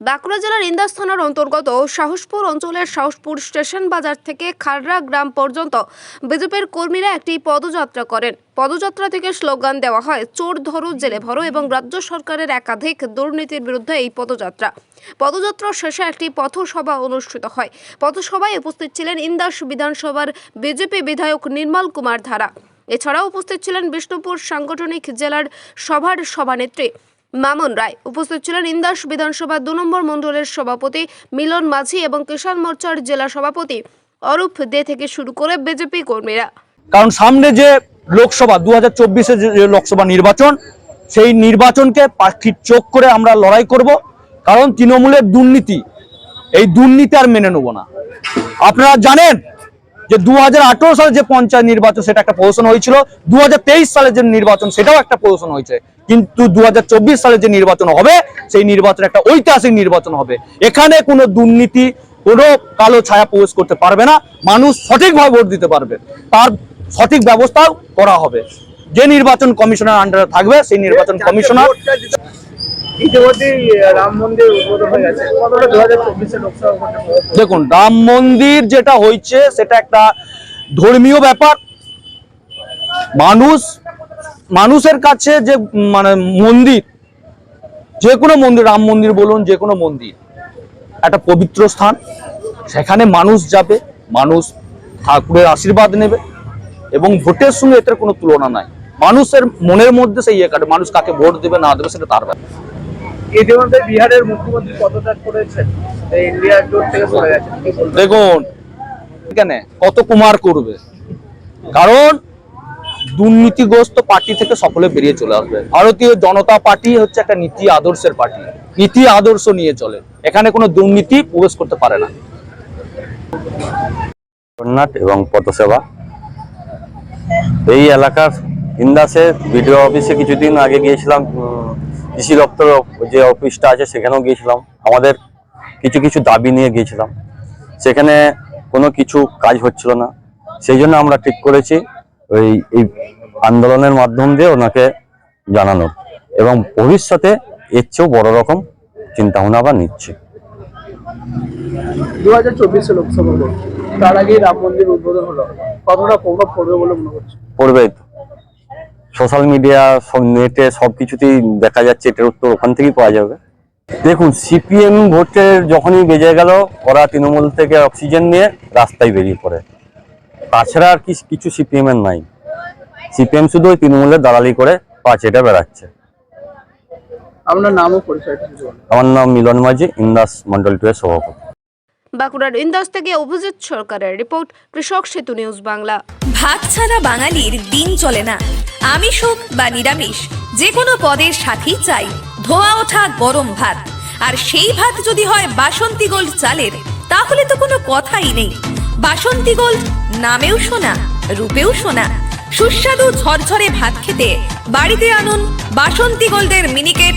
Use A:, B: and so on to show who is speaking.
A: বাঁকুড়া জেলার ইন্দাস থানার অন্তর্গত সাহসপুর অঞ্চলের সাহসপুর স্টেশন বাজার থেকে খাররা গ্রাম পর্যন্ত বিজেপির কর্মীরা একটি পদযাত্রা করেন। পদযাত্রা থেকে স্লোগান দেওয়া হয়, চোর ধরো, জেলে ভরো এবং রাজ্য সরকারের একাধিক দুর্নীতির বিরুদ্ধে এই পদযাত্রা। পদযাত্রা শেষে একটি পথসভা অনুষ্ঠিত হয়। পথসভায় উপস্থিত ছিলেন ইন্দাস বিধানসভার বিজেপি বিধায়ক নির্মল কুমার ধারা। এছাড়াও উপস্থিত ছিলেন বিষ্ণুপুর সাংগঠনিক জেলার সভার সভানেত্রী মামুন রায় উপস্থিত ছিলেন ইন্দাস বিধানসভা দু নম্বর মণ্ডলের সভাপতি মিলন মাঝি এবং কিষাণ মোর্চার জেলা সভাপতি অরূপ দে থেকে শুরু করে বিজেপি কর্মীরা।
B: কারণ সামনে যে লোকসভা দু হাজার যে লোকসভা নির্বাচন, সেই নির্বাচনকে পাখির চোখ করে আমরা লড়াই করব। কারণ তৃণমূলের দুর্নীতি, এই দুর্নীতি আর মেনে নেব না। আপনারা জানেন যে দু সালে যে পঞ্চায়েত নির্বাচন সেটা একটা প্রদর্শন হয়েছিল দুহাজার তেইশ সালে যে নির্বাচন সেটাও একটা প্রদর্শন হয়েছে। কিন্তু দু হাজার চব্বিশ সালে যে নির্বাচন হবে সেই নির্বাচন একটা ঐতিহাসিক নির্বাচন হবে। এখানে কোনো দুর্নীতি কোনো কালো ছায়া প্রবেশ করতে পারবে না। মানুষ সঠিকভাবে ভোট দিতে পারবে। তার সঠিক ব্যবস্থাও করা হবে। যে নির্বাচন কমিশনের আন্ডারে থাকবে সেই নির্বাচন কমিশনার দেখুন, রাম মন্দির যেটা হয়েছে সেটা একটা ধর্মীয় ব্যাপার। মানুষ, মানুষের কাছে যে মানে মন্দির, যে কোনো মন্দির, রাম মন্দির বলুন, যে কোনো মন্দির, একটা পবিত্র স্থান। সেখানে মানুষ যাবে, মানুষ ঠাকুরের আশীর্বাদ নেবে, এবং ভোটের সঙ্গে এটার কোনো তুলনা নাই। মানুষের মনের মধ্যে সেই ইয়ে কাটে, মানুষ কাকে ভোট দেবে না দেবে, সেটা তার ব্যাপার।
C: ইতিমধ্যে বিহারের মুখ্যমন্ত্রী পদত্যাগ করেছেন। এই ইন্ডিয়া জোট থেকে চলে গেছেন
B: দেখুন কেন কত কুমার করবে? কারণ দুর্নীতিগ্রস্ত পার্টি থেকে সকলে বেরিয়ে চলে আসবে। ভারতীয় জনতা পার্টি হচ্ছে একটা নীতি আদর্শের পার্টি। নীতি আদর্শ নিয়ে চলে। এখানে কোনো দুর্নীতি প্রবেশ করতে পারে না।
D: জগন্নাথ এবং পথসেবা। এই এলাকার ইন্দাসে বিডিও অফিসে কিছুদিন আগে গিয়েছিলাম কৃষি দপ্তর যে অফিসটা আছে সেখানেও গিয়েছিলাম। আমাদের কিছু কিছু দাবি নিয়ে গিয়েছিলাম। সেখানে কোনো কিছু কাজ হচ্ছিল না। সেই জন্য আমরা ঠিক করেছি ওই এই আন্দোলনের মাধ্যম দিয়ে ওনাকে জানানোর। এবং ভবিষ্যতে এর চেয়েও বড় রকম চিন্তা ভাবনা আবার নিচ্ছি।
C: দু হাজার চব্বিশে লোকসভা তার আগেই রাম মন্দির উদ্বোধন হলো। কতটা প্রভাব পড়বে বলে মনে করছে
D: পড়বেই তো। সোশ্যাল মিডিয়া সব নেটে সব কিছুতেই দেখা যাচ্ছে এটার উত্তর ওখান থেকেই পাওয়া যাবে। দেখুন সিপিএম ভোটের যখনই বেজে গেল ওরা তৃণমূল থেকে অক্সিজেন নিয়ে রাস্তায় বেরিয়ে পড়ে। তাছাড়া আর কি কিছু সিপিএম এর নাই। সিপিএম শুধু ওই তৃণমূলের দালালি করে পা চেটে বেড়াচ্ছে।
C: আপনার নামও
D: আমার নাম মিলন মাঝি ইন্দাস মন্ডল টু এর সভাপতি।
A: বাঁকুড়ার ইন্দাস থেকে অভিজিৎ সরকারের রিপোর্ট, কৃষক সেতু নিউজ বাংলা।
E: ভাত ছাড়া বাঙালির দিন চলে না। আমিষ হোক বা নিরামিষ যে কোনো পদের সাথেই চাই। ধোয়া ওঠা গরম ভাত। আর সেই ভাত যদি হয় বাসন্তী গোল্ড চালের, তাহলে তো কোনো কথাই নেই। বাসন্তী গোল্ড নামেও শোনা রূপেও শোনা সুস্বাদু ঝরঝরে ভাত খেতে বাড়িতে আনুন বাসন্তী গোল্ডের মিনিকেট